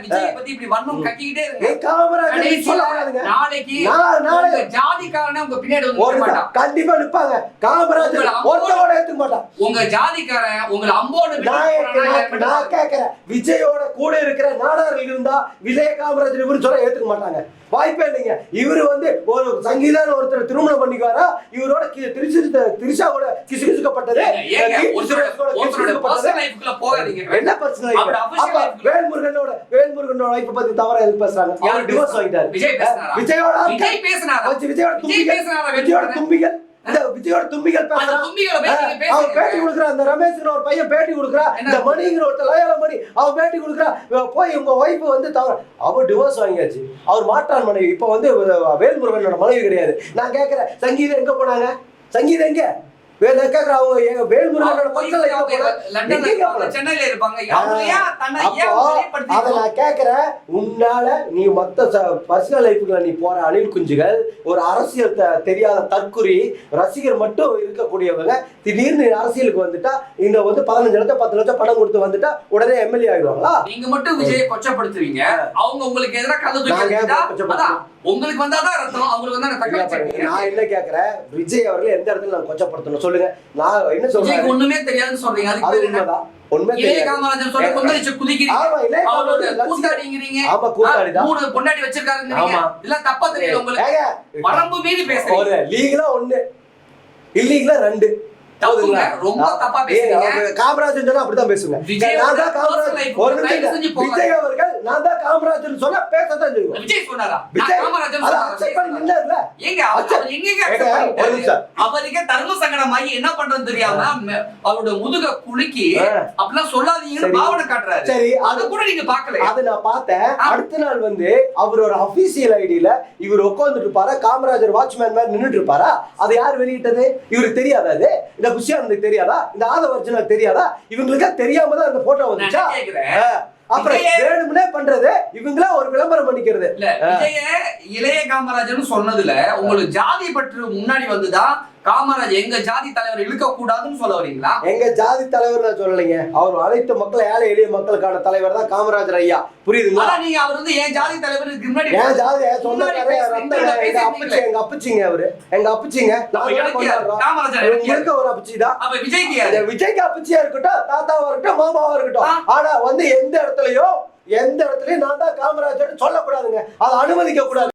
விஜய் பத்தி இப்படி வன்மம் கட்டிக்கிட்டே ஏய், இருங்க காமராஜர் கடைசியில சொல்லக்கூடாதுங்க. நாளைக்கு நாளை- நாளை- உங்க ஜாதிக்காரனே உங்க பின்னாடி வந்து ஒரு நிக்க மாட்டான். கண்டிப்பா நிப்பாங்க. காமராஜர் உங்களை அம்போடு- ஒருத்தவோட ஏத்துக்க மாட்டான். உங்க ஜாதிக்காரன் உங்களை அம்போடு விட்டு நான் போறானா கேட்கிறேன், இல்லையா? நான் கேட்கிறேன். விஜயோட கூட இருக்கிற நாடார்கள் இருந்தா விஜய காமராஜர் இவரு சொல்ல ஏத்துக்க மாட்டாங்க. வாய்ப்பே இல்லைங்க. இவரு வந்து ஒரு சங்கீதான ஒருத்தர் திருமணம் பண்ணிக்குவாரா? இவரோட திருச்சி திரிஷாவோட போகாதீங்க. என்ன பிரச்சனை official பத்தி தவறா எதுக்கு பேசுறாங்க? யார் அவர் டிவோர்ஸ்? விஜயோட விஜயோட தும்பிகள் விஜயோட வேல்முருகன்? தும்பிகள் இந்த விஜயோட தும்பிகள் அவன் பேசுங்க. பேட்டி கொடுக்குற. அந்த ரமேஷ்ங்கிற ஒரு பையன் பேட்டி கொடுக்குறா? இந்த மணிங்கிற ஒருத்தர் லயால மணி. அவன் பேட்டி கொடுக்குறா. போய் உங்க ஒய்ஃப் வந்து தவறு அவர் டிவோர்ஸ் வாங்கியாச்சு. அவர் மாற்றான் மனைவி. இப்போ வந்து வேல்முருகனோட மனைவி கிடையாது. நான் கேட்கிறேன் சங்கீதம் எங்க போனாங்க? சங்கீதம் எங்க? வேலை கேட்குற அவங்க எங்க வேல்முருகனோட பக்கத்துல? லண்டன்ல? சென்னையில இருப்பாங்க. அதை? நான் கேட்கிறேன். உன்னால நீ மத்த பர்சனல் லைஃப்ல நீ போற அணில் குஞ்சுகள் ஒரு அரசியல் தெரியாத தற்குறி ரசிகர் மட்டும் இருக்கக்கூடியவங்க திடீர்னு அரசியலுக்கு வந்துட்டா இந்த வந்து பதினஞ்சு லட்சம் பத்து லட்சம் பணம் கொடுத்து வந்துட்டா உடனே எம்எல்ஏ ஆயிடுவாங்களா? நீங்க மட்டும் விஜயை கொச்சப்படுத்துவீங்க. அவங்க உங்களுக்கு எதிராக உங்களுக்கு வந்தாதான் ரத்தம் அவங்களுக்கு வந்தா நான் என்ன கேக்குறேன் விஜய் அவர்கள் எந்த இடத்துல நான் கொச்சப்படுத்தணும்? சொல்லுங்க. நான் என்ன சொல்றேன்? ஒண்ணுமே தெரியாதுன்னு சொல்றீங்க. அது? உண்மைதான். உண்மை ஆமா. இல்ல தப்பா தெரியல உங்களுக்கு. வரம்பு மீறி பேசுறீங்க. லீகலா ஒண்ணு. இல்லீகலா ரெண்டு? ரொம்ப தப்பா பேசுறீங்க. சொன்னா அப்படிதான் நான் தான் ஒரு. விஜய் அவர்கள் நான் தான் சொன்னா பேசத்தான் செய்வோம். விஜய் சொன்னாரா? விஜய் காமராஜன் பண்ணி நின்னாருல. ஏங்க. அவருக்கே தர்ம சங்கடமாகி என்ன பண்றது தெரியாம அவரோட முதுக குலுக்கி. அப்படிலாம் சொல்லாதீங்கன்னு. பாவனை காட்டுறாரு. சரி அத கூட நீங்க பாக்கல அது நான் பார்த்தேன். அடுத்த நாள் வந்து அவரோட அபிஷியல் ஐடியில இவர் உட்கார்ந்துட்டு இருப்பாரா? காமராஜர் வாட்ச்மேன் மாதிரி நின்னுட்டு இருப்பாரா? அது யார் வெளியிட்டது? இவருக்கு தெரியாதா அது? இந்த குஷியானந்துக்கு தெரியாதா? இந்த ஆதவர்ஜனா தெரியாதா? இவங்களுக்கே தெரியாம தான் அந்த போட்டோ வந்துச்சா. அப்புறம் வேணும்னே பண்றது இவங்களா ஒரு விளம்பரம் பண்ணிக்கிறது. இல்ல இளைய காமராஜர்னு சொன்னதுல உங்களுக்கு ஜாதி பற்று முன்னாடி வந்துதான் காமராஜர் எங்க ஜாதி தலைவர் இழுக்க கூடாதுன்னு சொல்ல வரீங்களா? எங்க ஜாதி தலைவர் நான் சொல்லலைங்க. அவர் அனைத்து மக்கள் ஏழை எளிய மக்களுக்கான தலைவர் தான் காமராஜர் ஐயா. புரியுதுங்களா? நீங்க அவர் வந்து என் ஜாதி தலைவருக்கு முன்னாடி என் ஜாதி எங்க அப்பிச்சிங்க அவரு? எங்க அப்பிச்சிங்க? காமராஜர் ஒரு அப்பிச்சி தான். அப்ப விஜய்க்கு அப்பிச்சியா இருக்கட்டும் தாத்தாவா இருக்கட்டும் மாமாவா இருக்கட்டும். ஆனா வந்து எந்த இடத்துலயும் எந்த இடத்துலயும் நான் தான் காமராஜர் சொல்லக்கூடாதுங்க. அதை அனுமதிக்க கூடாது